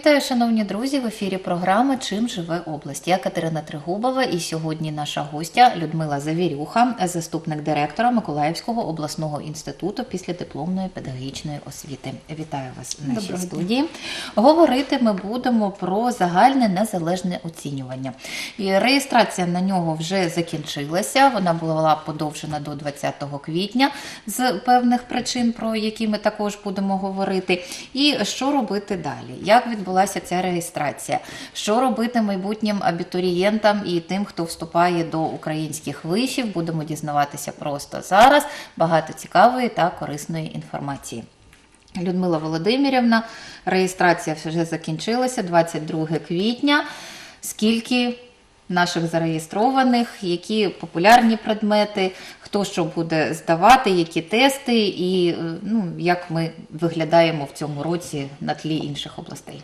Вітаю, шановні друзі! В ефірі програми Чим живе область. Я Катерина Тригубова, і сьогодні наша гостя Людмила Завірюха, заступник директора Миколаївського обласного інституту післядипломної педагогічної освіти. Вітаю вас в нашій Доброго дня. студії. Говорити ми будемо про загальне незалежне оцінювання. І реєстрація на нього вже закінчилася. Вона була подовжена до 20 квітня з певних причин, про які ми також будемо говорити. І що робити далі? Як відбулася ця реєстрація? Що робити майбутнім абітурієнтам і тим, хто вступає до українських вишів? Будемо дізнаватися просто зараз. Багато цікавої та корисної інформації. Людмила Володимирівна, реєстрація вже закінчилася 22 квітня. Скільки наших зареєстрованих, які популярні предмети, хто що буде здавати, які тести, і е, ну, як ми виглядаємо в цьому році на тлі інших областей.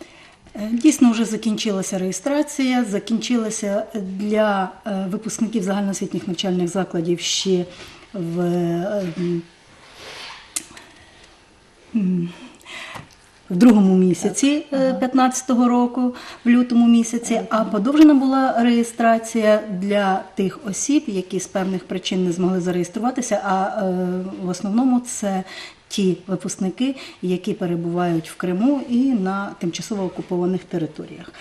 Е, Дійсно, вже закінчилася реєстрація. Закінчилася для е, випускників загальноосвітніх навчальних закладів ще в е, в другому місяці 2015 року, в лютому місяці, а подовжена була реєстрація для тих осіб, які з певних причин не змогли зареєструватися. А в основному це ті випускники, які перебувають в Криму і на тимчасово окупованих територіях.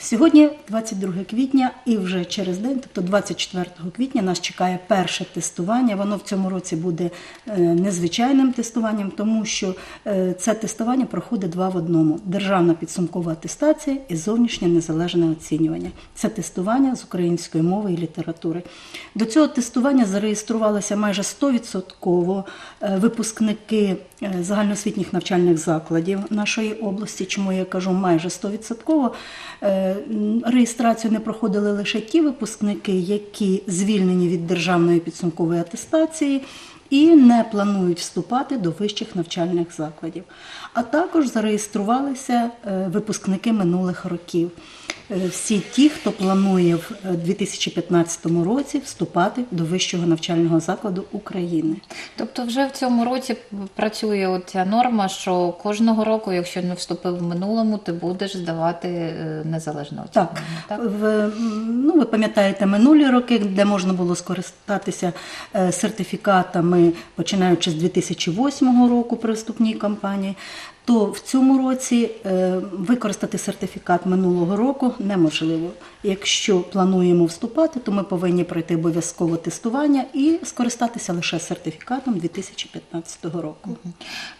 Сьогодні 22 квітня, і вже через день, тобто 24 квітня, нас чекає перше тестування. Воно в цьому році буде е, незвичайним тестуванням, тому що е, це тестування проходить два в одному: державна підсумкова атестація і зовнішнє незалежне оцінювання. Це тестування з української мови і літератури. До цього тестування зареєструвалися майже 100% е, випускники е, загальноосвітніх навчальних закладів нашої області. Чому я кажу майже 100%? Е, Реєстрацію не проходили лише ті випускники, які звільнені від державної підсумкової атестації і не планують вступати до вищих навчальних закладів. А також зареєструвалися е, випускники минулих років. Е, Всі ті, хто планує в е, 2015 році вступати до вищого навчального закладу України. Тобто, вже в цьому році працює от ця норма, що кожного року, якщо не вступив в минулому, ти будеш здавати е, незалежно Так, оцінювання. В, ну, ви пам'ятаєте минулі роки, де можна було скористатися е, сертифікатами, починаючи з 2008 року при вступній кампанії, то в цьому році е, використати сертифікат минулого року неможливо. Якщо плануємо вступати, то ми повинні пройти обов'язково тестування і скористатися лише сертифікатом 2015 року.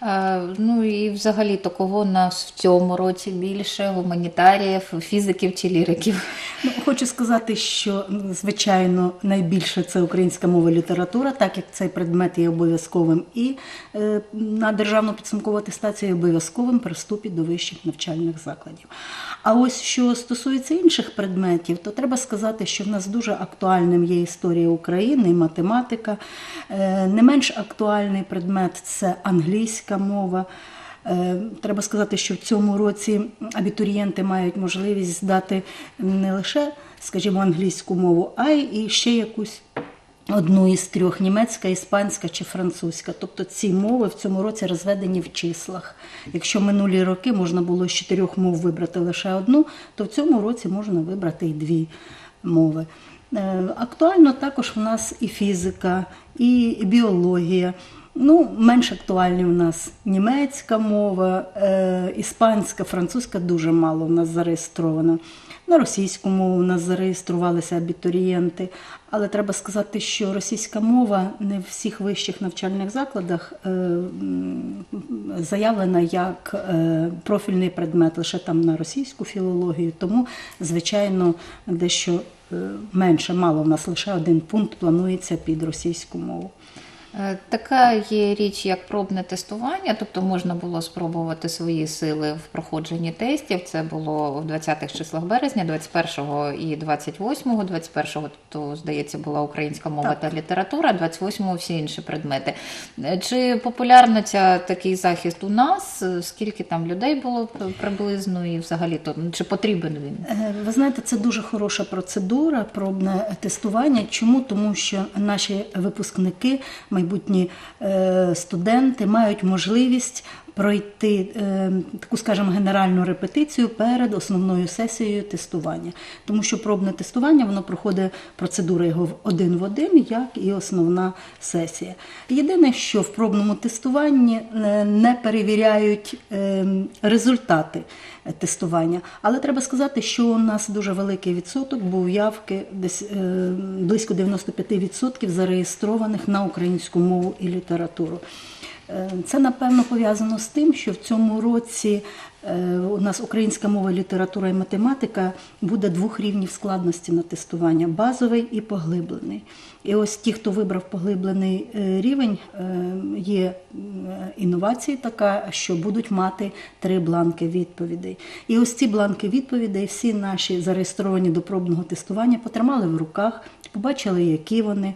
Е, Ну і взагалі то кого нас в цьому році більше гуманітаріїв, фізиків чи ліриків? Ну, хочу сказати, що звичайно найбільше це українська мова і література, так як цей предмет є обов'язковим і е, на державну підсумкову атестацію є обов'язковим при вступі до вищих навчальних закладів. А ось що стосується інших предметів, то треба сказати, що в нас дуже актуальним є історія України і математика. Е, не менш актуальний предмет це англійська мова. Е, Треба сказати, що в цьому році абітурієнти мають можливість здати не лише, скажімо, англійську мову, а й ще якусь одну із трьох німецька, іспанська чи французька. Тобто ці мови в цьому році розведені в числах. Якщо минулі роки можна було з чотирьох мов вибрати лише одну, то в цьому році можна вибрати і дві мови. Е, Актуально також в нас і фізика, і біологія. Ну, менш актуальні у нас німецька мова, е, іспанська, французька дуже мало у нас зареєстровано. На російську мову у нас зареєструвалися абітурієнти, але треба сказати, що російська мова не в всіх вищих навчальних закладах е, заявлена як е, профільний предмет лише там на російську філологію. Тому, звичайно, дещо е, менше, мало в нас лише один пункт планується під російську мову. Е, Така є річ, як пробне тестування, тобто можна було спробувати свої сили в проходженні тестів. Це було в 20-х числах березня, 21-го і 28-го. 21-го, то, здається, була українська мова та література, 28-го всі інші предмети. Е, Чи популярно ця такий захист у нас? Е, Скільки там людей було приблизно, і взагалі то ну, чи потрібен він? Ви знаєте, це дуже хороша процедура, пробне тестування. Чому? Тому що наші випускники, майбутні е, студенти, мають можливість пройти е, таку, скажімо, генеральну репетицію перед основною сесією тестування. Тому що пробне тестування воно проходить процедура його один в один, як і основна сесія. Єдине, що в пробному тестуванні е, не перевіряють е, результати тестування. Але треба сказати, що у нас дуже великий відсоток був явки, десь близько 95% зареєстрованих на українську мову і літературу. Е, Це напевно пов'язано з тим, що в цьому році е, у нас українська мова, література і математика буде двох рівнів складності на тестування базовий і поглиблений. І ось ті, хто вибрав поглиблений е, рівень, є м, інновація така, що будуть мати три бланки відповідей. І ось ці бланки відповідей всі наші зареєстровані до пробного тестування потримали в руках, побачили, які вони,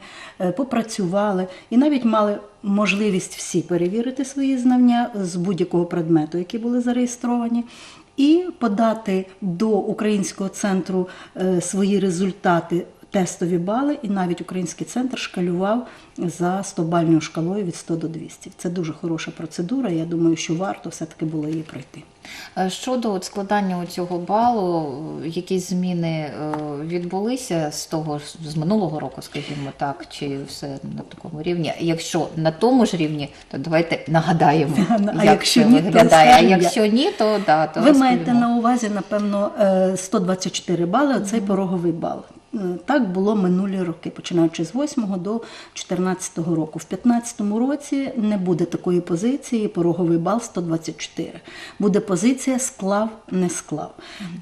попрацювали і навіть мали можливість всі перевірити свої знання з будь-якого предмету, які були зареєстровані. І подати до українського центру е, свої результати, тестові бали, і навіть український центр шкалював за 100-бальною шкалою від 100 до 200. Це дуже хороша процедура. Я думаю, що варто все-таки було її пройти. Е, Щодо от складання цього балу, е, якісь зміни е, відбулися з того з минулого року, скажімо так, чи все на такому рівні? Якщо на тому ж рівні, то давайте нагадаємо, А як якщо це виглядає. А якщо ні, то да, то Ви маєте на увазі, напевно, е, 124 бали, оцей пороговий бал. Е, Так було минулі роки, починаючи з 8 до 14 року. В 15 році не буде такої позиції, пороговий бал 124. Буде позиція склав, не склав.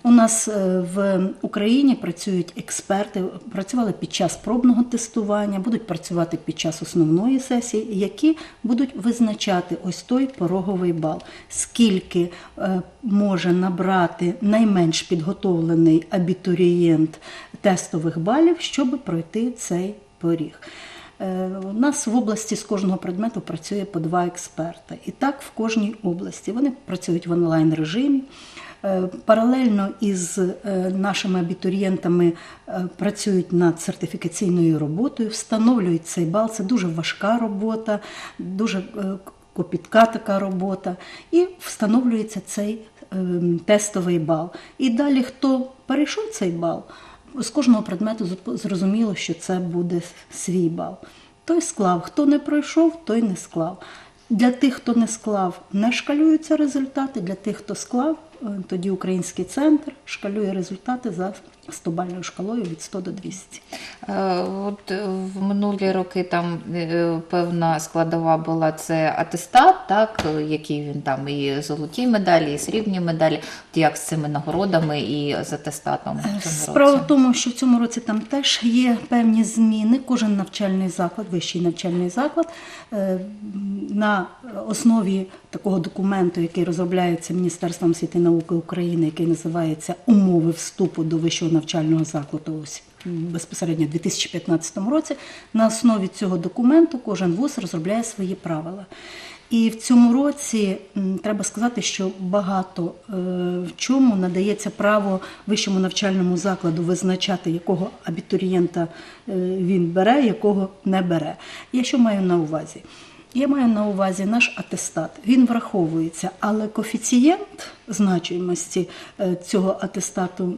У нас е, в Україні працюють експерти, працювали під час пробного тестування, будуть працювати під час основної сесії, які будуть визначати ось той пороговий бал. Скільки е, може набрати найменш підготовлений абітурієнт тестових балів, щоб пройти цей поріг. Е, У нас в області з кожного предмету працює по два експерта. І так в кожній області. Вони працюють в онлайн режимі. Е, Паралельно із е, нашими абітурієнтами працюють над сертифікаційною роботою, встановлюють цей бал. Це дуже важка робота, дуже копітка така робота. І встановлюється цей тестовий бал. І далі, хто перейшов цей бал, з кожного предмету зрозуміло, що це буде свій бал. Той склав, хто не пройшов, той не склав. Для тих, хто не склав, не шкалюються результати. Для тих, хто склав, тоді український центр шкалює результати за 100-бальною шкалою від 100 до 200. Е, От е, в минулі роки там е, певна складова була це атестат, так, е, який він там і золоті медалі, і срібні медалі. От як з цими нагородами і з атестатом Справа в тому, що в цьому році там теж є певні зміни. Кожен навчальний заклад, вищий навчальний заклад е, на основі такого документу, який розробляється Міністерством освіти і науки України, який називається Умови вступу до вищого навчального закладу. Безпосередньо у 2015 році. На основі цього документу кожен вуз розробляє свої правила. І в цьому році треба сказати, що багато е, в чому надається право вищому навчальному закладу визначати, якого абітурієнта е, він бере, якого не бере. Я що маю на увазі? Я маю на увазі наш атестат. Він враховується, але коефіцієнт значимості е, цього атестату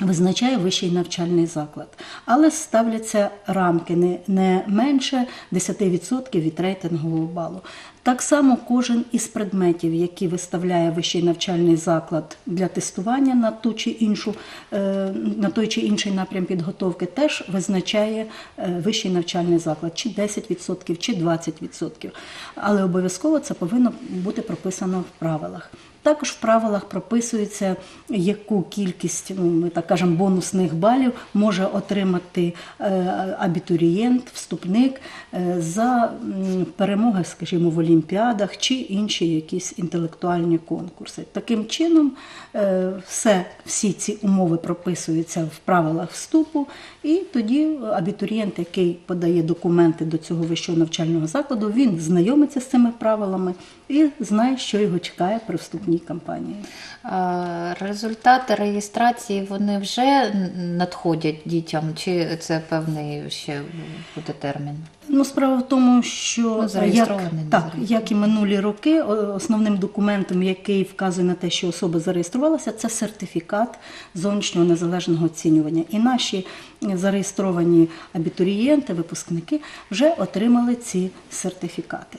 визначає вищий навчальний заклад. Але ставляться рамки не, не менше 10% від рейтингового балу. Так само кожен із предметів, які виставляє вищий навчальний заклад для тестування на ту чи іншу, е, на той чи інший напрям підготовки, теж визначає е, вищий навчальний заклад, чи 10%, чи 20%. Але обов'язково це повинно бути прописано в правилах. Також в правилах прописується, яку кількість, ну, ми так кажемо, бонусних балів може отримати е, абітурієнт, вступник е, за перемоги, скажімо, в олімпіадах чи інші якісь інтелектуальні конкурси. Таким чином, е, все, всі ці умови прописуються в правилах вступу, і тоді абітурієнт, який подає документи до цього вищого навчального закладу, він знайомиться з цими правилами і знає, що його чекає при вступній кампанії. Е, Результати реєстрації вони вже надходять дітям, чи це певний ще буде термін? Ну, справа в тому, що Ну, як, так, як і минулі роки, основним документом, який вказує на те, що особа зареєструвалася, це сертифікат зовнішнього незалежного оцінювання. І наші зареєстровані абітурієнти, випускники вже отримали ці сертифікати.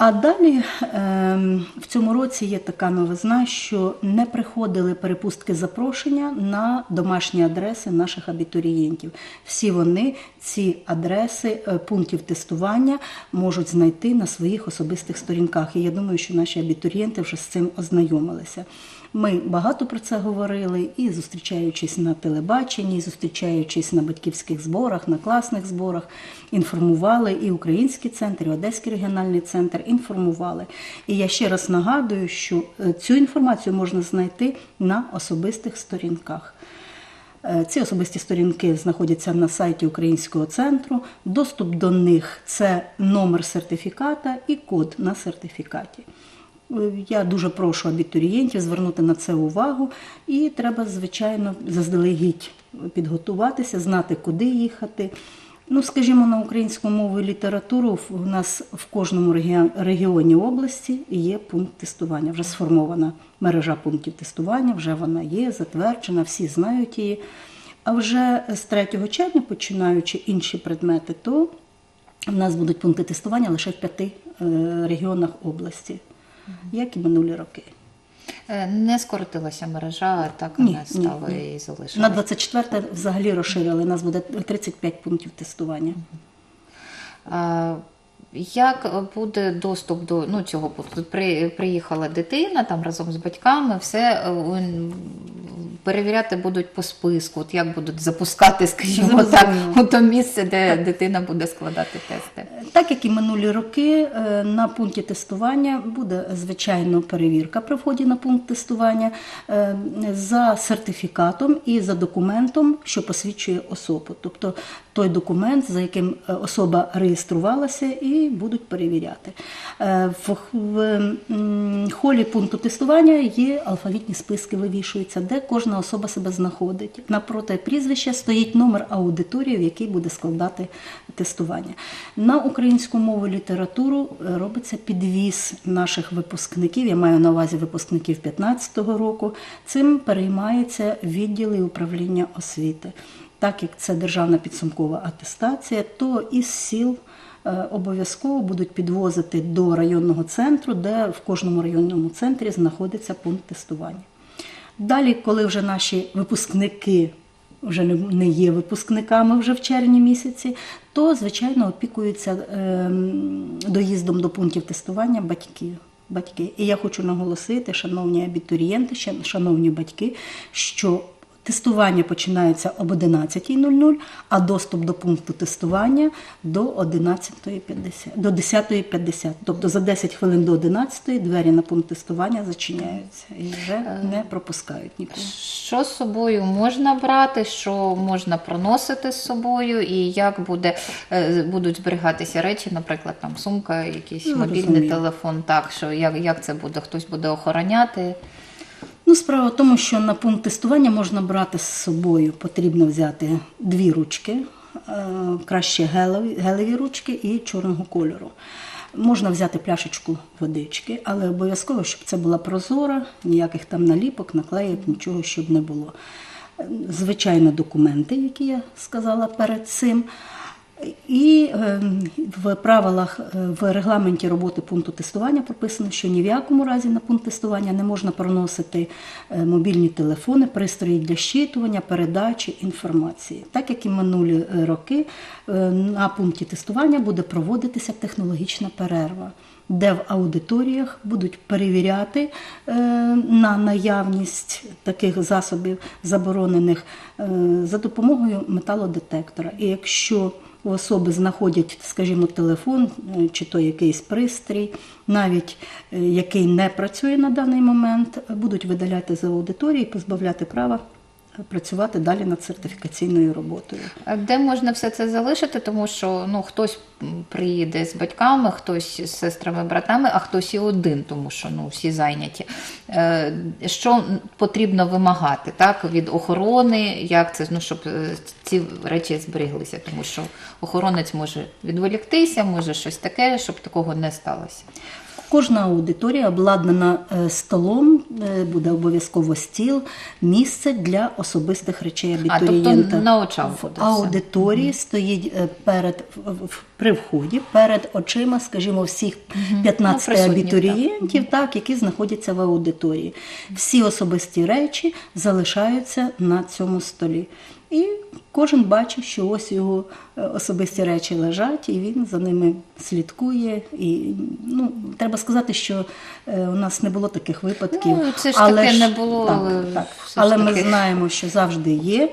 А далі ем, в цьому році є така новизна, що не приходили перепустки запрошення на домашні адреси наших абітурієнтів. Всі вони ці адреси е, пунктів тестування можуть знайти на своїх особистих сторінках. І я думаю, що наші абітурієнти вже з цим ознайомилися. Ми багато про це говорили і зустрічаючись на телебаченні, і зустрічаючись на батьківських зборах, на класних зборах, інформували і Український центр, і Одеський регіональний центр інформували. І я ще раз нагадую, що е, цю інформацію можна знайти на особистих сторінках. Е, Ці особисті сторінки знаходяться на сайті Українського центру. Доступ до них це номер сертифіката і код на сертифікаті. Я дуже прошу абітурієнтів звернути на це увагу, і треба, звичайно, заздалегідь підготуватися, знати, куди їхати. Ну, скажімо, на українську мову і літературу у нас в кожному регіоні області є пункт тестування. Вже сформована мережа пунктів тестування, вже вона є, затверджена, всі знають її. А вже з 3 червня, починаючи інші предмети, то в нас будуть пункти тестування лише в п'яти е, регіонах області, як і минулі роки. Е, Не скоротилася мережа, так Ні, не ні, стало ні. і залишилось. На 24 взагалі розширили. У нас буде 35 пунктів тестування. А, Як буде доступ до ну, цього пункту? При, приїхала дитина там разом з батьками, все е, перевіряти будуть по списку, от як будуть запускати, скажімо так, у то місце, де дитина буде складати тести. Так як і минулі роки, е, на пункті тестування буде звичайно перевірка при вході на пункт тестування е, за сертифікатом і за документом, що посвідчує особу. Тобто той документ, за яким е, особа реєструвалася, і будуть перевіряти. В, холі пункту тестування є алфавітні списки, вивішуються, де кожна особа себе знаходить. Напроти прізвища стоїть номер аудиторії, в який буде складати тестування. На українську мову літературу е, робиться підвіз наших випускників. Я маю на увазі випускників 2015 року. Цим переймається відділ і управління освіти. Так як це державна підсумкова атестація, то із сіл е, обов'язково будуть підвозити до районного центру, де в кожному районному центрі знаходиться пункт тестування. Далі, коли вже наші випускники вже не- є випускниками вже в червні місяці, то звичайно опікуються ем, доїздом до пунктів тестування батьки. Батьки. І я хочу наголосити, шановні абітурієнти, шановні батьки, що тестування починається об 11.00, а доступ до пункту тестування до 11.50, до 10.50. Тобто за 10 хвилин до 11 двері на пункт тестування зачиняються і вже не пропускають нікого. Що з собою можна брати, що можна проносити з собою, і як буде, е, будуть зберігатися речі, наприклад, там сумка, якийсь Ну, мобільний розумію. телефон, так, що як, як це буде, хтось буде охороняти. Ну, справа в тому, що на пункт тестування можна брати з собою. Потрібно взяти дві ручки, е, краще гелеві, гелеві ручки і чорного кольору. Можна взяти пляшечку водички, але обов'язково, щоб це була прозора, ніяких там наліпок, наклеїв, нічого щоб не було. Е, Звичайно, документи, які я сказала перед цим. І е, в правилах е, в регламенті роботи пункту тестування прописано, що ні в якому разі на пункт тестування не можна проносити е, мобільні телефони, пристрої для щитування, передачі інформації. Так як і минулі е, роки, на пункті тестування буде проводитися технологічна перерва. Де в аудиторіях будуть перевіряти на наявність таких засобів заборонених за допомогою металодетектора. І якщо у особи знаходять, скажімо, телефон е, чи то якийсь пристрій, навіть е, який не працює на даний момент, будуть видаляти з аудиторії, позбавляти права працювати далі над сертифікаційною роботою. А Де можна все це залишити, тому що ну хтось приїде з батьками, хтось з сестрами, братами, а хтось і один, тому що ну всі зайняті. Е, Що потрібно вимагати так від охорони? Як це ну щоб е, ці речі зберіглися? Тому що охоронець може відволіктися, може щось таке, щоб такого не сталося. Кожна аудиторія обладнана е, столом, е, буде обов'язково стіл, місце для особистих речей А, тобто на очах в буде все. аудиторії стоїть е, перед в- в- при вході, перед очима, скажімо, всіх 15 Ну, абітурієнтів, так. які знаходяться в аудиторії. Всі особисті речі залишаються на цьому столі. І кожен бачить, що ось його е, особисті речі лежать, і він за ними слідкує. І ну, треба сказати, що е, у нас не було таких випадків. Ну, це ж таке не було, так, але так. все ж ми таки. знаємо, що завжди є.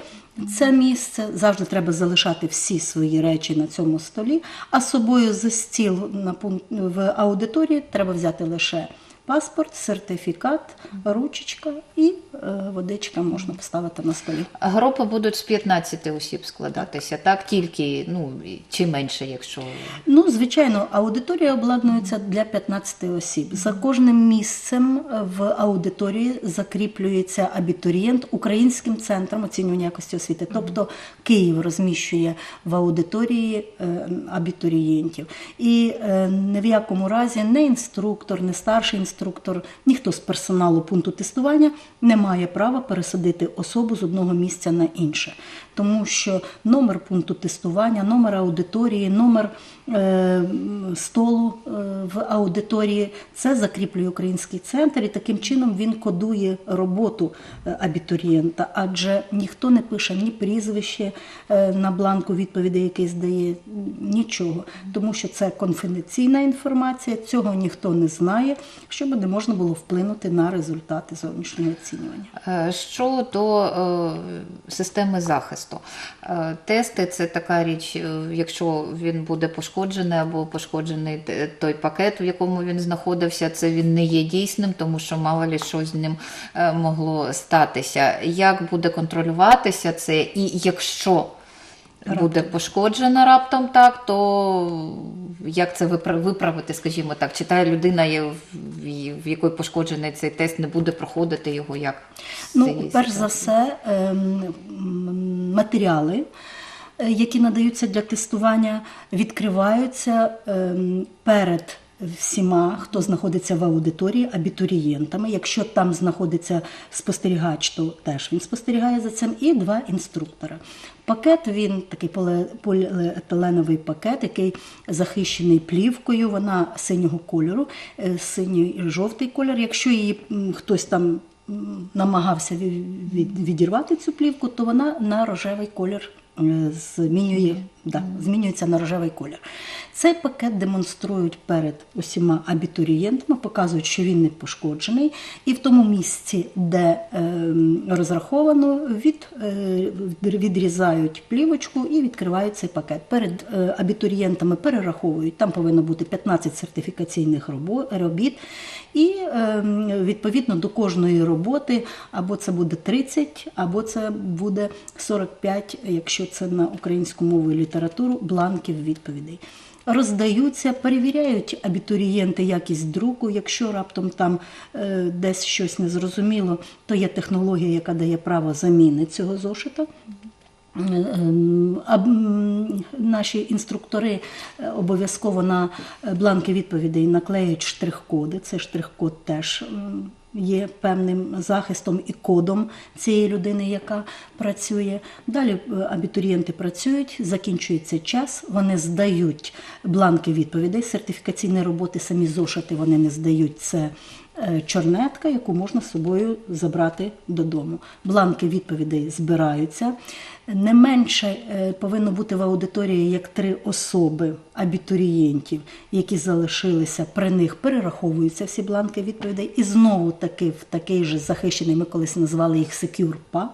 Це місце завжди треба залишати всі свої речі на цьому столі, а з собою за стіл на пункт в аудиторії треба взяти лише паспорт, сертифікат, ручечка і е, водичка можна поставити на столі. Групи будуть з 15 осіб складатися, так тільки ну чи менше, якщо Ну, звичайно, аудиторія обладнується для 15 осіб. За кожним місцем в аудиторії закріплюється абітурієнт українським центром оцінювання якості освіти. Тобто Київ розміщує в аудиторії е, абітурієнтів. І е, ні в якому разі не інструктор, не старший інструктор, ніхто з персоналу пункту тестування не має права пересадити особу з одного місця на інше. Тому що номер пункту тестування, номер аудиторії, номер е, столу е, в аудиторії це закріплює український центр, і таким чином він кодує роботу е, абітурієнта, адже ніхто не пише ні прізвище е, на бланку відповідей, який здає, нічого, тому що це конфіденційна інформація, цього ніхто не знає, щоб не можна було вплинути на результати зовнішнього оцінювання. Щодо е, системи захисту, Е, тести це така річ, е, якщо він буде пошкоджений або пошкоджений той пакет, в якому він знаходився, це він не є дійсним, тому що мало ли що з ним е, могло статися. Як буде контролюватися це, і якщо буде пошкоджена раптом так, то як це випра- виправити, скажімо так, чи та людина, в якої пошкоджений цей тест, не буде проходити його як? Ну, перш за все, ем, матеріали, е, які надаються для тестування, відкриваються ем, перед всіма, хто знаходиться в аудиторії, абітурієнтами. Якщо там знаходиться спостерігач, то теж він спостерігає за цим, і два інструктора. Пакет він такий поліетиленовий пакет, який захищений плівкою. Вона синього кольору, е, синій жовтий кольор. Якщо її хтось там намагався від- від- відірвати цю плівку, то вона на рожевий колір е, змінює, да, змінюється на рожевий колір. Цей пакет демонструють перед усіма абітурієнтами, показують, що він не пошкоджений, і в тому місці, де е, розраховано, від, е, відрізають плівочку і відкривають цей пакет. Перед е, абітурієнтами перераховують, там повинно бути 15 сертифікаційних робіт. І е, відповідно до кожної роботи або це буде 30, або це буде 45, якщо це на українську мову і літературу, бланків відповідей. Роздаються, перевіряють абітурієнти якість друку. Якщо раптом там е, десь щось незрозуміло, то є технологія, яка дає право заміни цього зошита. А, Наші інструктори е, обов'язково на е, бланки відповідей наклеюють штрих-коди. Цей штрих-код теж є певним захистом і кодом цієї людини, яка працює. Далі е, абітурієнти працюють, закінчується час, вони здають бланки відповідей, сертифікаційні роботи, самі зошити вони не здають. Це чорнетка, яку можна з собою забрати додому. Бланки відповідей збираються. Не менше е, повинно бути в аудиторії як три особи абітурієнтів, які залишилися при них, перераховуються всі бланки відповідей. І знову таки в такий же захищений, ми колись назвали їх Secure Pub.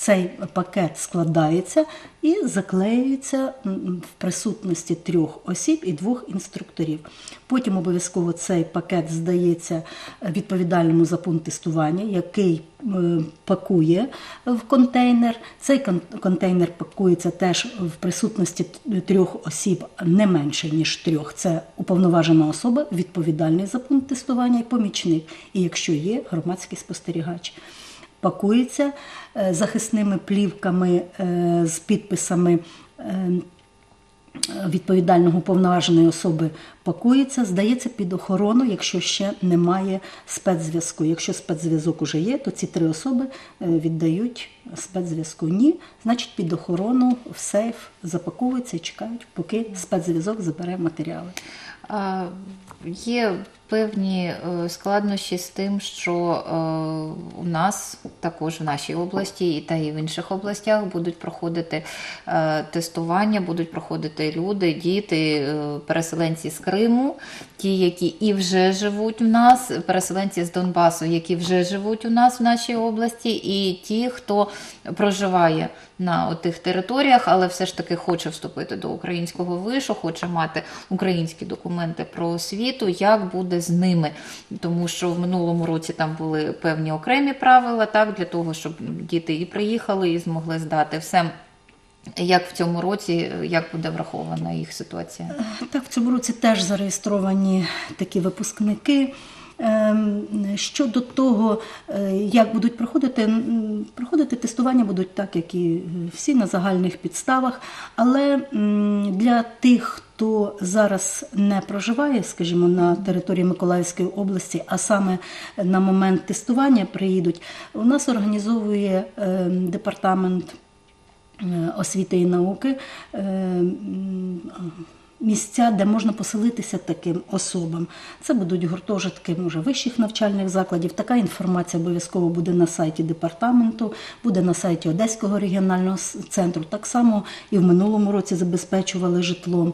Цей пакет складається і заклеюється в присутності трьох осіб і двох інструкторів. Потім обов'язково цей пакет здається відповідальному за пункт тестування, який пакує в контейнер. Цей контейнер пакується теж в присутності трьох осіб не менше ніж трьох. Це уповноважена особа, відповідальний за пункт тестування і помічник. І якщо є громадський спостерігач. Пакується е, захисними плівками е, з підписами е, відповідального уповноваженої особи пакується, здається під охорону, якщо ще немає спецзв'язку. Якщо спецзв'язок уже є, то ці три особи віддають спецзв'язку. Ні, значить під охорону в сейф запаковуються і чекають, поки спецзв'язок забере матеріали. Є певні е, складнощі з тим, що е, у нас також в нашій області і та і в інших областях будуть проходити е, тестування, будуть проходити люди, діти, переселенці з Криму, ті, які і вже живуть в нас, переселенці з Донбасу, які вже живуть у нас в нашій області, і ті, хто проживає на тих територіях, але все ж таки хоче вступити до українського вишу, хоче мати українські документи про освіту, як буде з ними. Тому що в минулому році там були певні окремі правила, так, для того, щоб діти і приїхали, і змогли здати все. Як в цьому році, як буде врахована їх ситуація? Так, в цьому році теж зареєстровані такі випускники. Ем, Щодо того, е, як будуть проходити, проходити тестування будуть так, як і всі на загальних підставах. Але для тих, хто зараз не проживає, скажімо, на території Миколаївської області, а саме на момент тестування приїдуть, у нас організовує ем, департамент е, освіти і науки. Е, Місця, де можна поселитися таким особам. Це будуть гуртожитки, може, вищих навчальних закладів. Така інформація обов'язково буде на сайті департаменту, буде на сайті Одеського регіонального центру. Так само і в минулому році забезпечували житлом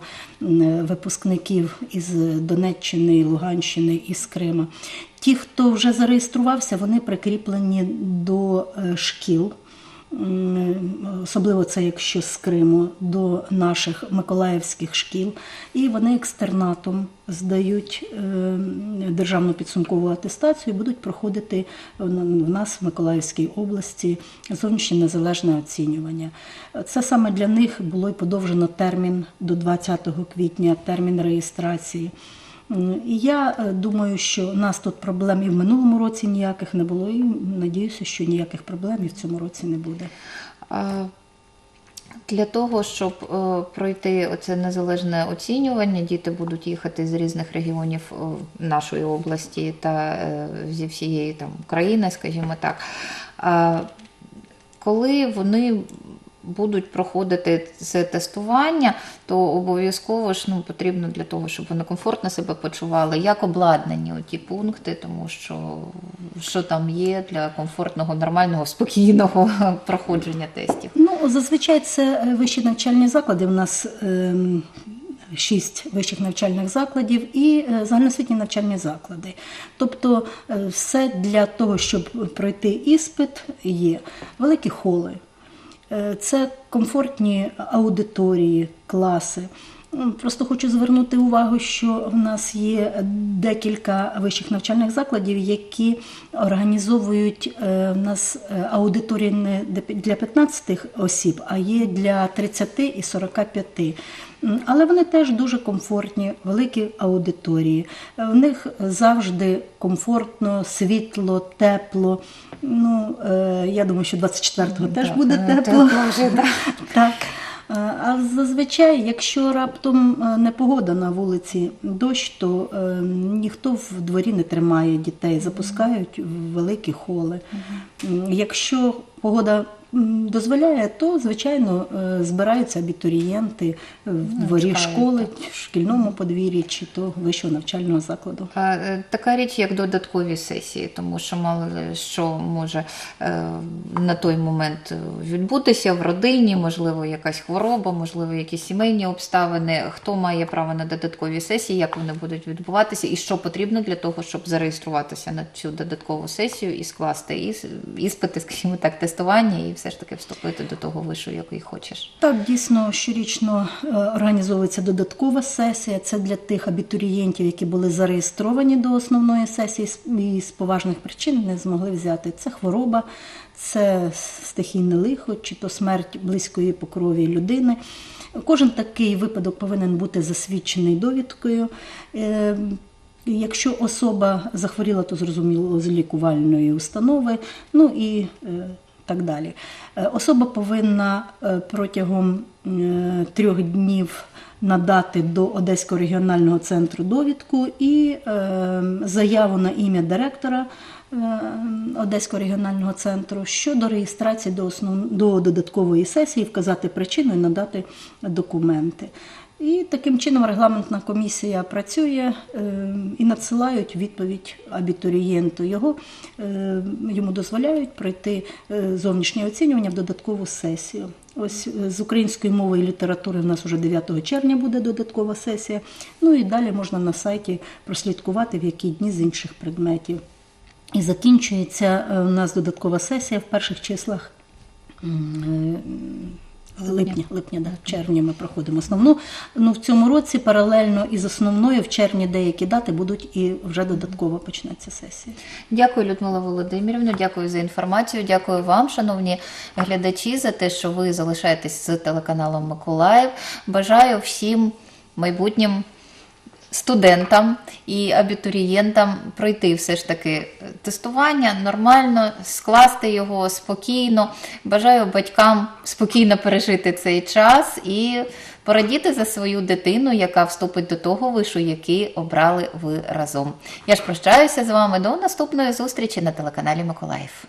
випускників із Донеччини, Луганщини і з Крима. Ті, хто вже зареєструвався, вони прикріплені до е, шкіл. Особливо це якщо з Криму до наших миколаївських шкіл, і вони екстернатом здають е, державну підсумкову атестацію і будуть проходити в нас в Миколаївській області зовнішнє незалежне оцінювання. Це саме для них було й подовжено термін до 20 квітня, термін реєстрації. І я е, думаю, що нас тут проблем і в минулому році ніяких не було, і надіюся, що ніяких проблем і в цьому році не буде. Для того, щоб е, пройти оце незалежне оцінювання, діти будуть їхати з різних регіонів е, нашої області та зі всієї там країни, скажімо так. Коли вони будуть проходити це тестування, то обов'язково ж ну, потрібно для того, щоб вони комфортно себе почували, як обладнані ті пункти, тому що що там є для комфортного, нормального, спокійного проходження тестів. Ну, зазвичай це е, вищі навчальні заклади. У нас ем, шість вищих навчальних закладів і е, загальноосвітні навчальні заклади. Тобто е, все для того, щоб пройти іспит, є великі холи. Е, Це комфортні аудиторії, класи. Просто хочу звернути увагу, що в нас є декілька вищих навчальних закладів, які організовують е, в нас е, аудиторії не для 15 осіб, а є для 30 і 45. Але вони теж дуже комфортні, великі аудиторії. В них завжди комфортно, світло, тепло. Ну, е, я думаю, що 24-го теж Так, буде е, тепло. тепло вже, да. Так. Е, А зазвичай, якщо раптом непогода на вулиці дощ, то е, ніхто в дворі не тримає дітей, запускають в великі холи. Якщо погода дозволяє, то звичайно е, збираються абітурієнти в дворі школи, в шкільному подвір'ї чи то вищого навчального закладу. Е, Така річ, як додаткові сесії, тому що мало що може е, на той момент відбутися в родині, можливо, якась хвороба, можливо, якісь сімейні обставини. Хто має право на додаткові сесії, як вони будуть відбуватися, і що потрібно для того, щоб зареєструватися на цю додаткову сесію і скласти іс- іспити, скажімо так, тестування і все все ж таки вступити до того вишу, який хочеш? Так, дійсно, щорічно е, організовується додаткова сесія. Це для тих абітурієнтів, які були зареєстровані до основної сесії і з поважних причин не змогли взяти. Це хвороба, це стихійне лихо, чи то смерть близької по крові людини. Кожен такий випадок повинен бути засвідчений довідкою. Е, Якщо особа захворіла, то зрозуміло з лікувальної установи, ну і е, так далі. Е, Особа повинна е, протягом е, трьох днів надати до Одеського регіонального центру довідку і заяву на ім'я директора Одеського регіонального центру щодо реєстрації до, основ... до додаткової сесії, вказати причину і надати документи. І таким чином регламентна комісія працює е, і надсилають відповідь абітурієнту. Його е, йому дозволяють пройти е, зовнішнє оцінювання в додаткову сесію. Ось е, з української мови і літератури в нас вже 9 червня буде додаткова сесія. Ну і далі можна на сайті прослідкувати, в які дні з інших предметів. І закінчується е, у нас додаткова сесія в перших числах. Липня, липня, да, в червні ми проходимо основну. Ну в цьому році паралельно із основною в червні деякі дати будуть і вже додатково почнеться сесія. Дякую, Людмила Володимирівна. Дякую за інформацію. Дякую вам, шановні глядачі, за те, що ви залишаєтесь з телеканалом Миколаїв. Бажаю всім майбутнім студентам і абітурієнтам пройти все ж таки тестування нормально, скласти його спокійно. Бажаю батькам спокійно пережити цей час і порадіти за свою дитину, яка вступить до того вишу, який обрали ви разом. Я ж прощаюся з вами до наступної зустрічі на телеканалі Миколаїв.